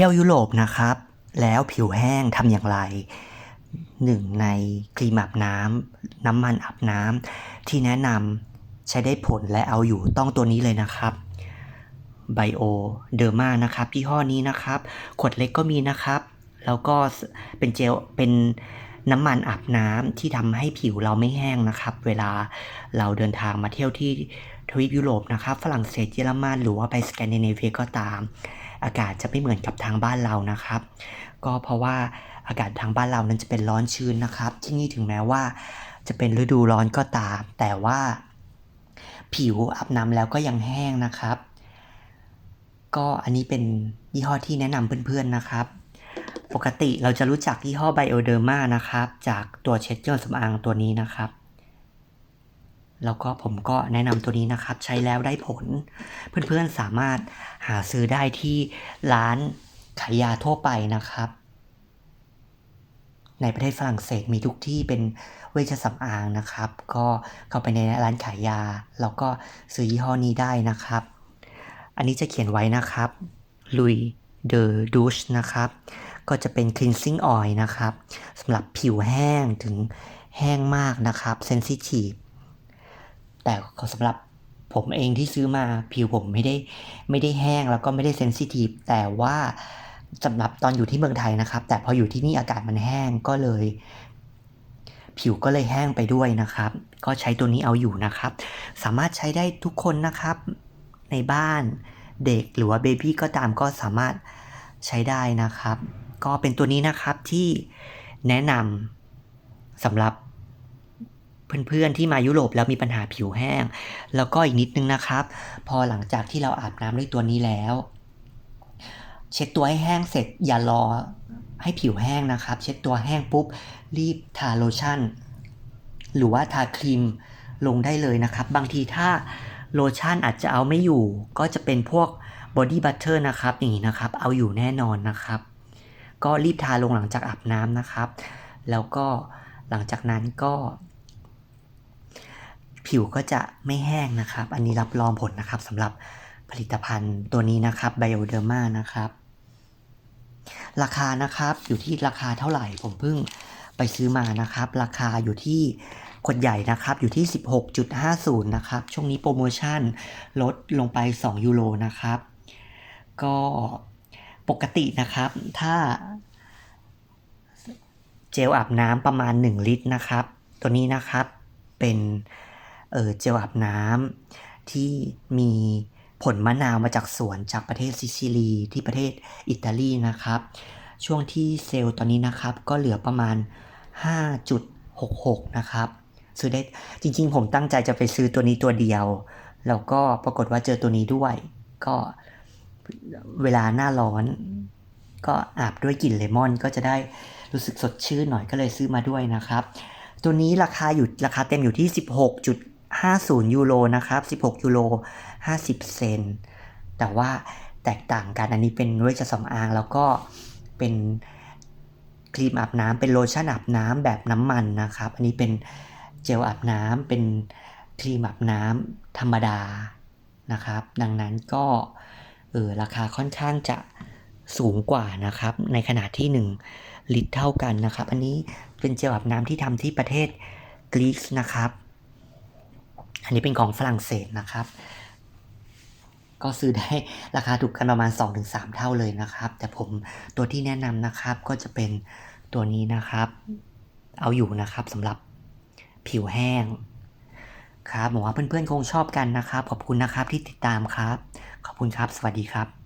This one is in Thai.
ที่ยวยุโรปนะครับ แล้วผิวแห้งทำอย่างไรหนึ่งในครีมอาบน้ำน้ำมันอาบน้ำที่แนะนำใช้ได้ผลและเอาอยู่ต้องตัวนี้เลยนะครับไบโอเดอร์มานะครับยี่ห้อนี้นะครับ ขวดเล็กก็มีนะครับ แล้วก็เป็นเจลเป็นน้ำมันอาบน้ำที่ทำให้ผิวเราไม่แห้งนะครับ เวลาเราเดินทางมาเที่ยวที่ทวีปยุโรปนะครับ ฝรั่งเศสเยอรมันหรือว่าไปสแกนดิเนเวียก็ตาม อากาศจะไม่เหมือนกับทางบ้านเรานะครับ ก็เพราะว่าอากาศทางบ้านเรานั้นจะเป็นร้อนชื้นนะครับ ที่นี่ถึงแม้ว่าจะเป็นฤดูร้อนก็ตาม แต่ว่าผิวอาบน้ำแล้วก็ยังแห้งนะครับ ก็อันนี้เป็นยี่ห้อที่แนะนำเพื่อนๆนะครับ ปกติเราจะรู้จักยี่ห้อไบโอเดอร์มานะครับ จากตัวเช็ดเครื่องสำอางตัวนี้นะครับ แล้วก็ผมก็แนะนำตัวนี้นะครับ ใช้แล้วได้ผล เพื่อนๆสามารถหาซื้อได้ที่ร้านขายยาทั่วไปนะครับ ในประเทศฝรั่งเศสมีทุกที่เป็นเวชสำอางนะครับ ก็เข้าไปในร้านขายยา แล้วก็ซื้อยี่ห้อนี้ได้นะครับ อันนี้จะเขียนไว้นะครับลุยเดอดูชนะครับ ก็จะเป็น cleansing oil นะครับสำหรับผิวแห้งถึงแห้งมากนะครับ sensitive แต่สำหรับผมเองที่ซื้อมาผิวผมไม่ได้ไม่ได้แห้งแล้วก็ไม่ได้เซนซิทีฟแต่ว่าสำหรับตอนอยู่ที่เมืองไทยนะครับ แต่พออยู่ที่นี่อากาศมันแห้งก็เลย ผิวก็เลยแห้งไปด้วยนะครับ ก็ใช้ตัวนี้เอาอยู่นะครับ สามารถใช้ได้ทุกคนนะครับ ในบ้านเด็กหรือว่าเบบี้ก็ตามก็สามารถใช้ได้นะครับ ก็เป็นตัวนี้นะครับที่แนะนำสำหรับ เพื่อนๆที่มายุโรปแล้วมีปัญหาผิวแห้ง แล้วก็อีกนิดนึงนะครับ พอหลังจากที่เราอาบน้ำด้วยตัวนี้แล้ว เช็ดตัวให้แห้งเสร็จอย่ารอให้ผิวแห้งนะครับ เช็ดตัวแห้งปุ๊บ รีบทาโลชั่น หรือว่าทาครีมลงได้เลยนะครับ บางทีถ้าโลชั่นอาจจะเอาไม่อยู่ ก็จะเป็นพวกบอดี้บัตเตอร์นะครับอย่างนี้นะครับ เอาอยู่แน่นอนนะครับ ก็รีบทาลงหลังจากอาบน้ำนะครับ แล้วก็หลังจากนั้นก็ ผิวก็จะไม่แห้งนะครับ อันนี้รับรองผลนะครับสำหรับผลิตภัณฑ์ตัวนี้นะครับ Bioderma นะครับ ราคานะครับอยู่ที่ราคาเท่าไหร่ผมเพิ่งไปซื้อมานะครับ ราคาอยู่ที่ขวดใหญ่นะครับอยู่ที่ 16.50 นะครับ ช่วงนี้โปรโมชั่นลดลงไป 2 ยูโรนะครับ ก็ปกตินะครับ ถ้าเจลอาบน้ำประมาณ 1 ลิตรนะครับ ตัวนี้นะครับเป็น เออเจลอาบน้ำที่มีผลมะนาวมาจากสวนจากประเทศซิซิลีที่ประเทศอิตาลีนะครับ ช่วงที่เซลล์ตอนนี้นะครับ ก็เหลือประมาณ 5.66 นะครับ ซื้อได้จริงๆ ผมตั้งใจจะไปซื้อตัวนี้ตัวเดียว แล้วก็ปรากฏว่าเจอตัวนี้ด้วย ก็เวลาหน้าร้อน ก็อาบด้วยกลิ่นเลมอนก็จะได้รู้สึกสดชื่นหน่อยก็เลยซื้อมาด้วยนะครับ ตัวนี้ราคาอยู่ราคาเต็มอยู่ที่ 50 ยูโรนะครับ 16 ยูโร 50 เซน แต่ว่าแตกต่างกันอันนี้เป็นเวชสำอางแล้วก็เป็นครีมอาบน้ำเป็นโลชั่นอาบน้ำแบบน้ำมันนะครับ อันนี้เป็นเจลอาบน้ำเป็นครีมอาบน้ำธรรมดานะครับ ดังนั้นก็เออราคาค่อนข้างจะสูงกว่านะครับ ในขณะที่ 1 ลิตรเท่ากันนะครับ อันนี้เป็นเจลอาบน้ำที่ทำที่ประเทศกรีซนะครับ อันนี้เป็นของฝรั่งเศสนะครับ ก็ซื้อได้ราคาถูกกันประมาณ 2-3 เท่าเลยนะครับ แต่ผมตัวที่แนะนำนะครับก็จะเป็นตัวนี้นะครับ เอาอยู่นะครับสำหรับผิวแห้งครับหวังว่าเพื่อนๆคงชอบกันนะครับ ขอบคุณนะครับที่ติดตามครับ ขอบคุณครับ สวัสดีครับ